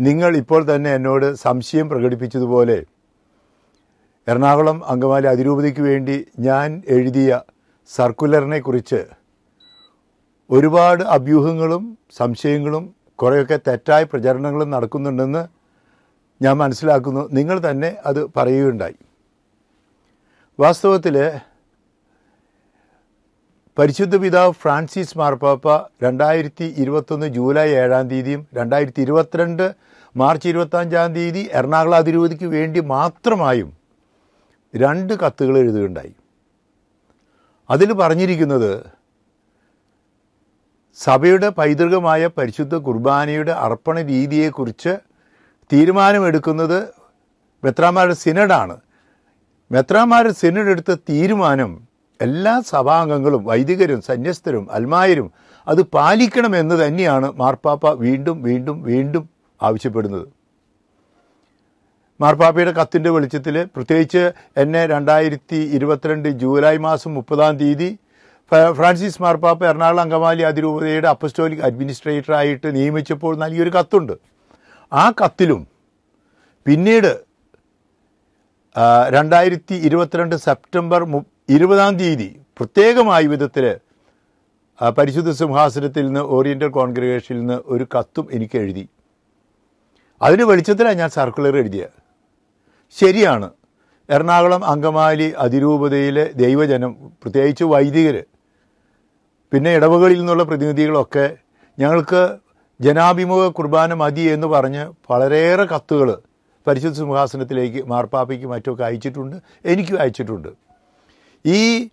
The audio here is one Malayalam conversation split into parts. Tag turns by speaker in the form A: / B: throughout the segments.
A: നിങ്ങൾ ഇപ്പോൾ തന്നെ എന്നോട് സംശയം പ്രകടിപ്പിച്ചതുപോലെ എറണാകുളം അങ്കമാലി അതിരൂപതയ്ക്ക് വേണ്ടി ഞാൻ എഴുതിയ സർക്കുലറിനെ കുറിച്ച് ഒരുപാട് അഭ്യൂഹങ്ങളും സംശയങ്ങളും കുറേയൊക്കെ തെറ്റായ പ്രചരണങ്ങളും നടക്കുന്നുണ്ടെന്ന് ഞാൻ മനസ്സിലാക്കുന്നു. നിങ്ങൾ തന്നെ അത് പറയുകയുണ്ടായി. വാസ്തവത്തിൽ പരിശുദ്ധ പിതാവ് ഫ്രാൻസിസ് മാർപ്പാപ്പ രണ്ടായിരത്തി ഇരുപത്തൊന്ന് ജൂലൈ ഏഴാം തീയതിയും രണ്ടായിരത്തി ഇരുപത്തിരണ്ട് മാർച്ച് ഇരുപത്തഞ്ചാം തീയതി എറണാകുളം അതിരൂപതയ്ക്ക് വേണ്ടി മാത്രമായും രണ്ട് കത്തുകൾ എഴുതുകയുണ്ടായി. അതിൽ പറഞ്ഞിരിക്കുന്നത് സഭയുടെ പൈതൃകമായ പരിശുദ്ധ കുർബാനയുടെ അർപ്പണ രീതിയെക്കുറിച്ച് തീരുമാനമെടുക്കുന്നത് മെത്രാമാരുടെ സിനഡാണ്. മെത്രാമാരുടെ സിനഡ് എടുത്ത തീരുമാനം എല്ലാ സഭാംഗങ്ങളും വൈദികരും സന്യസ്തരും അൽമായരും അത് പാലിക്കണമെന്ന് തന്നെയാണ് മാർപ്പാപ്പ വീണ്ടും വീണ്ടും വീണ്ടും ആവശ്യപ്പെടുന്നത്. മാർപ്പാപ്പയുടെ കത്തിന്റെ വെളിച്ചത്തിൽ പ്രത്യേകിച്ച് എന്നെ രണ്ടായിരത്തി ഇരുപത്തിരണ്ട് ജൂലൈ മാസം മുപ്പതാം തീയതി ഫ്രാൻസിസ് മാർപ്പാപ്പ എറണാകുളം അങ്കമാലി അതിരൂപതയുടെ അപ്പസ്റ്റോലിക് അഡ്മിനിസ്ട്രേറ്ററായിട്ട് നിയമിച്ചപ്പോൾ നൽകിയൊരു കത്തുണ്ട്. ആ കത്തിലും പിന്നീട് രണ്ടായിരത്തി ഇരുപത്തിരണ്ട് സെപ്റ്റംബർ ഇരുപതാം തീയതി പ്രത്യേകമായ വിധത്തിൽ പരിശുദ്ധ സിംഹാസനത്തിൽ നിന്ന് ഓറിയന്റൽ കോൺഗ്രിഗേഷനിൽ നിന്ന് ഒരു കത്തും എനിക്ക് എഴുതി. അതിന് വെളിച്ചത്തിലാണ് ഞാൻ സർക്കുലർ എഴുതിയത്. ശരിയാണ്. എറണാകുളം അങ്കമാലി അതിരൂപതയിലെ ദൈവജനം പ്രത്യേകിച്ച് വൈദികർ പിന്നെ ഇടവകളിൽ നിന്നുള്ള പ്രതിനിധികളൊക്കെ ഞങ്ങൾക്ക് ജനാഭിമുഖ കുർബാന മതി എന്ന് പറഞ്ഞ് വളരെയേറെ കത്തുകൾ പരിശുദ്ധ സിംഹാസനത്തിലേക്ക് മാർപ്പാപ്പയ്ക്ക് മറ്റുമൊക്കെ അയച്ചിട്ടുണ്ട് എനിക്കും അയച്ചിട്ടുണ്ട്. ഈ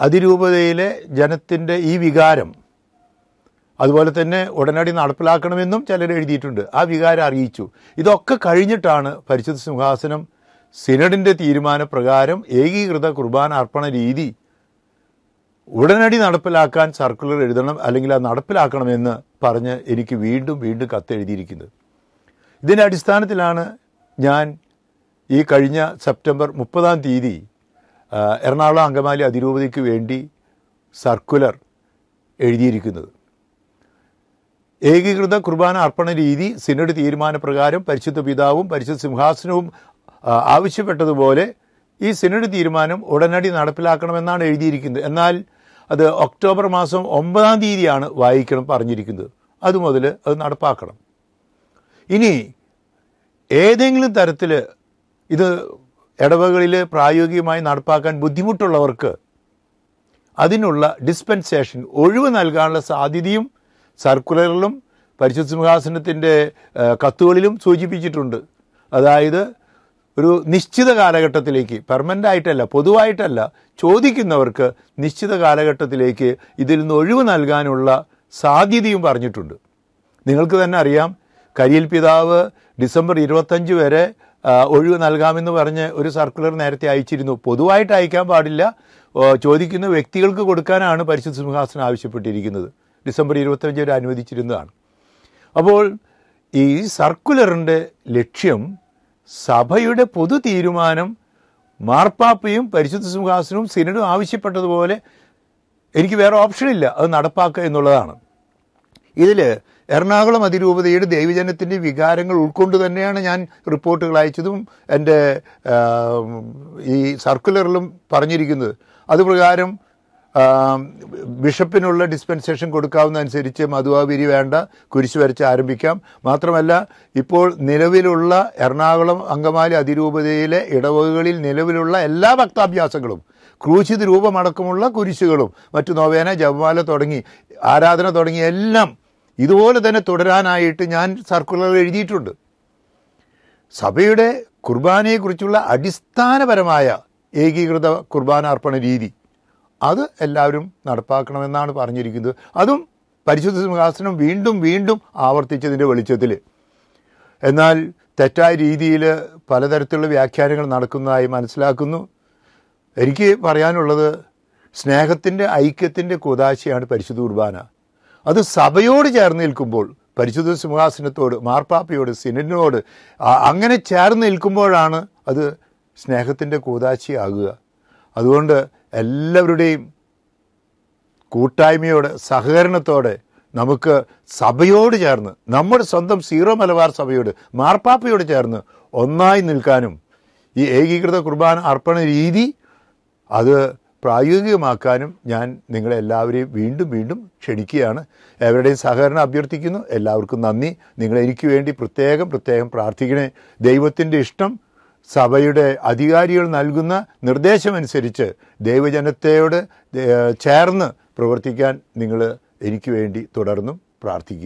A: അതിരൂപതയിലെ ജനത്തിന്റെ ഈ വികാരം അതുപോലെ തന്നെ ഉടനടി നടപ്പിലാക്കണമെന്നും ചിലർ എഴുതിയിട്ടുണ്ട്. ആ വികാരം അറിയിച്ചു. ഇതൊക്കെ കഴിഞ്ഞിട്ടാണ് പരിശുദ്ധ സിംഹാസനം സിനഡിന്റെ തീരുമാനപ്രകാരം ഏകീകൃത കുർബാന അർപ്പണ രീതി ഉടനടി നടപ്പിലാക്കാൻ സർക്കുലർ എഴുതണം അല്ലെങ്കിൽ അത് നടപ്പിലാക്കണമെന്ന് പറഞ്ഞ് എനിക്ക് വീണ്ടും വീണ്ടും കത്തെഴുതിയിരിക്കുന്നത് ഇതിന്റെ അടിസ്ഥാനത്തിലാണ് ഞാൻ ഈ കഴിഞ്ഞ സെപ്റ്റംബർ മുപ്പതാം തീയതി എറണാകുളം അങ്കമാലി അതിരൂപതയ്ക്ക് വേണ്ടി സർക്കുലർ എഴുതിയിരിക്കുന്നത്. ഏകീകൃത കുർബാന അർപ്പണ രീതി സിനഡ് തീരുമാനപ്രകാരം പരിശുദ്ധ പിതാവും പരിശുദ്ധ സിംഹാസനവും ആവശ്യപ്പെട്ടതുപോലെ ഈ സിനഡ് തീരുമാനം ഉടനടി നടപ്പിലാക്കണമെന്നാണ് എഴുതിയിരിക്കുന്നത്. എന്നാൽ അത് ഒക്ടോബർ മാസം ഒമ്പതാം തീയതിയാണ് വായിക്കണം പറഞ്ഞിരിക്കുന്നത്. അതുമുതൽ അത് നടപ്പാക്കണം. ഇനി ഏതെങ്കിലും തരത്തിൽ ഇത് ഇടവകളിൽ പ്രായോഗികമായി നടപ്പാക്കാൻ ബുദ്ധിമുട്ടുള്ളവർക്ക് അതിനുള്ള ഡിസ്പെൻസേഷൻ ഒഴിവ് നൽകാനുള്ള സാധ്യതയും സർക്കുലറിലും പരിശുദ്ധ സിംഹാസനത്തിന്റെ കത്തുകളിലും സൂചിപ്പിച്ചിട്ടുണ്ട്. അതായത് ഒരു നിശ്ചിത കാലഘട്ടത്തിലേക്ക് പെർമനന്റ് ആയിട്ടല്ല പൊതുവായിട്ടല്ല ചോദിക്കുന്നവർക്ക് നിശ്ചിത കാലഘട്ടത്തിലേക്ക് ഇതിൽ നിന്ന് ഒഴിവ് നൽകാനുള്ള സാധ്യതയും പറഞ്ഞിട്ടുണ്ട്. നിങ്ങൾക്ക് തന്നെ അറിയാം കരിയിൽ പിതാവ് ഡിസംബർ ഇരുപത്തഞ്ച് വരെ ഒഴിവ് നൽകാമെന്ന് പറഞ്ഞ് ഒരു സർക്കുലർ നേരത്തെ അയച്ചിരുന്നു. പൊതുവായിട്ട് അയക്കാൻ പാടില്ല. ചോദിക്കുന്ന വ്യക്തികൾക്ക് കൊടുക്കാനാണ് പരിശുദ്ധ സിംഹാസനം ആവശ്യപ്പെട്ടിരിക്കുന്നത്. ഡിസംബർ ഇരുപത്തഞ്ച് വരെ അനുവദിച്ചിരുന്നതാണ്. അപ്പോൾ ഈ സർക്കുലറിന്റെ ലക്ഷ്യം സഭയുടെ പൊതു തീരുമാനം മാർപ്പാപ്പയും പരിശുദ്ധ സിംഹാസനവും സിനഡും ആവശ്യപ്പെട്ടതുപോലെ എനിക്ക് വേറെ ഓപ്ഷനില്ല. അത് നടപ്പാക്കുക എന്നുള്ളതാണ്. ഇതിൽ എറണാകുളം അതിരൂപതയുടെ ദൈവജനത്തിന്റെ വികാരങ്ങൾ ഉൾക്കൊണ്ട് തന്നെയാണ് ഞാൻ റിപ്പോർട്ടുകൾ അയച്ചതും എന്റെ ഈ സർക്കുലറിലും പറഞ്ഞിരിക്കുന്നത്. അതുപ്രകാരം ബിഷപ്പിനുള്ള ഡിസ്പെൻസേഷൻ കൊടുക്കാവുന്നതനുസരിച്ച് മധുവാപിരി വേണ്ട കുരിശ് വരച്ച് ആരംഭിക്കാം. മാത്രമല്ല ഇപ്പോൾ നിലവിലുള്ള എറണാകുളം അങ്കമാലി അതിരൂപതയിലെ ഇടവകകളിൽ നിലവിലുള്ള എല്ലാ ഭക്താഭ്യാസങ്ങളും ക്രൂശിത രൂപമടക്കമുള്ള കുരിശുകളും മറ്റു നോവേന ജപമാല തുടങ്ങി ആരാധന തുടങ്ങി എല്ലാം ഇതുപോലെ തന്നെ തുടരാനായിട്ട് ഞാൻ സർക്കുലർ എഴുതിയിട്ടുണ്ട്. സഭയുടെ കുർബാനയെക്കുറിച്ചുള്ള അടിസ്ഥാനപരമായ ഏകീകൃത കുർബാന അർപ്പണ രീതി അത് എല്ലാവരും നടപ്പാക്കണമെന്നാണ് പറഞ്ഞിരിക്കുന്നത്. അതും പരിശുദ്ധ സിംഹാസനം വീണ്ടും വീണ്ടും ആവർത്തിച്ചതിന്റെ വെളിച്ചത്തിൽ. എന്നാൽ തെറ്റായ രീതിയിൽ പലതരത്തിലുള്ള വ്യാഖ്യാനങ്ങൾ നടക്കുന്നതായി മനസ്സിലാക്കുന്നു. എനിക്ക് പറയാനുള്ളത് സ്നേഹത്തിന്റെ ഐക്യത്തിന്റെ കുതാശയാണ് പരിശുദ്ധ കുർബാന. അത് സഭയോട് ചേർന്ന് നിൽക്കുമ്പോൾ പരിശുദ്ധ സിംഹാസനത്തോട് മാർപ്പാപ്പയോട് സിനഡിനോട് അങ്ങനെ ചേർന്ന് നിൽക്കുമ്പോഴാണ് അത് സ്നേഹത്തിന്റെ കൂതാശിയാകുക. അതുകൊണ്ട് എല്ലാവരുടെയും കൂട്ടായ്മയോടെ സഹകരണത്തോടെ നമുക്ക് സഭയോട് ചേർന്ന് നമ്മുടെ സ്വന്തം സീറോ മലബാർ സഭയോട് മാർപ്പാപ്പയോട് ചേർന്ന് ഒന്നായി നിൽക്കാനും ഈ ഏകീകൃത കുർബാന അർപ്പണ രീതി അത് പ്രായോഗികമാക്കാനും ഞാൻ നിങ്ങളെല്ലാവരെയും വീണ്ടും വീണ്ടും ക്ഷണിക്കുകയാണ്. എവരുടെയും സഹകരണം അഭ്യർത്ഥിക്കുന്നു. എല്ലാവർക്കും നന്ദി. നിങ്ങൾ എനിക്ക് വേണ്ടി പ്രത്യേകം പ്രത്യേകം പ്രാർത്ഥിക്കണേ. ദൈവത്തിന്റെ ഇഷ്ടം സഭയുടെ അധികാരികൾ നൽകുന്ന നിർദ്ദേശമനുസരിച്ച് ദൈവജനത്തെയോട് ചേർന്ന് പ്രവർത്തിക്കാൻ നിങ്ങൾ എനിക്ക് വേണ്ടി തുടർന്നും പ്രാർത്ഥിക്കുക.